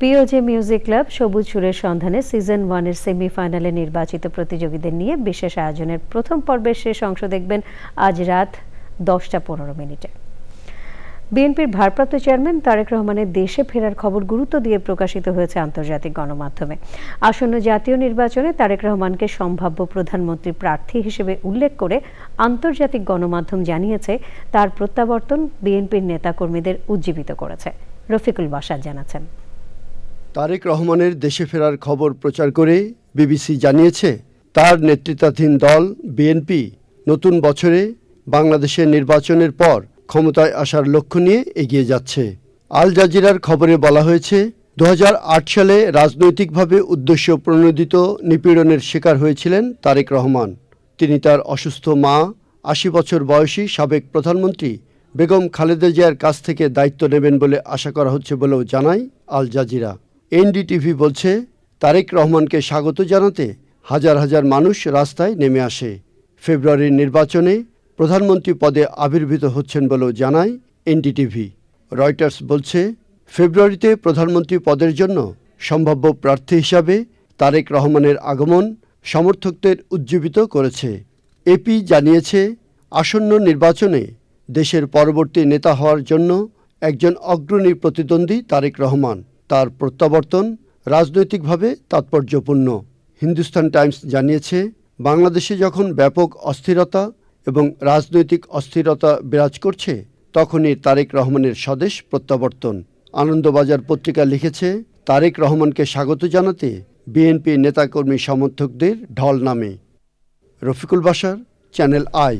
পিওজে music club সবুজ সুরের সন্ধানে সিজন ওয়ানের সেমিফাইনালে নির্বাচিত প্রতিযোগীদের নিয়ে বিশেষ আয়োজনের প্রথম পর্বের শেষ অংশ দেখবেন আজ রাত দশটা পনেরো মিনিটে। বিএনপির ভারপ্রাপ্ত চেয়ারম্যান তারেক রহমানের দেশে ফেরার খবর গুরুত্ব দিয়ে প্রকাশিত হয়েছে আন্তর্জাতিক গণমাধ্যমে। আসন্ন জাতীয় নির্বাচনে তারেক রহমানকে সম্ভাব্য প্রধানমন্ত্রী প্রার্থী হিসেবে উল্লেখ করে আন্তর্জাতিক গণমাধ্যম জানিয়েছে, তার প্রত্যাবর্তন বিএনপির নেতাকর্মীদের উজ্জীবিত করেছে। রফিকুল বাসার জানাচ্ছেন। তারেক রহমানের দেশে ফেরার খবর প্রচার করে বিবিসি জানিয়েছে, তার নেতৃত্বাধীন দল বিএনপি নতুন বছরে বাংলাদেশের নির্বাচনের পর ক্ষমতায় আসার লক্ষ্য নিয়ে এগিয়ে যাচ্ছে। আল জাজিরার খবরে বলা হয়েছে দু হাজার আট সালে রাজনৈতিকভাবে উদ্দেশ্য প্রণোদিত নিপীড়নের শিকার হয়েছিলেন তারেক রহমান। তিনি তার অসুস্থ মা, আশি বছর বয়সী সাবেক প্রধানমন্ত্রী বেগম খালেদা জিয়ার কাছ থেকে দায়িত্ব নেবেন বলে আশা করা হচ্ছে বলেও জানায় আল জাজিরা। এনডিটিভি বলছে, তারেক রহমানকে স্বাগত জানাতে হাজার হাজার মানুষ রাস্তায় নেমে আসে। ফেব্রুয়ারির নির্বাচনে প্রধানমন্ত্রী পদে আবির্ভূত হচ্ছেন বলেও জানায় এনডিটিভি। রয়টার্স বলছে, ফেব্রুয়ারিতে প্রধানমন্ত্রী পদের জন্য সম্ভাব্য প্রার্থী হিসাবে তারেক রহমানের আগমন সমর্থকদের উজ্জীবিত করেছে। এপি জানিয়েছে, আসন্ন নির্বাচনে দেশের পরবর্তী নেতা হওয়ার জন্য একজন অগ্রণী প্রতিদ্বন্দ্বী তারেক রহমান। তার প্রত্যাবর্তন রাজনৈতিকভাবে তাৎপর্যপূর্ণ। হিন্দুস্তান টাইমস জানিয়েছে, বাংলাদেশে যখন ব্যাপক অস্থিরতা এবং রাজনৈতিক অস্থিরতা বিরাজ করছে, তখনই তারেক রহমানের স্বদেশ প্রত্যাবর্তন। আনন্দবাজার পত্রিকা লিখেছে, তারেক রহমানকে স্বাগত জানাতে বিএনপি নেতাকর্মী সমর্থকদের ঢল নামে। রফিকুল বাসার চ্যানেল আই।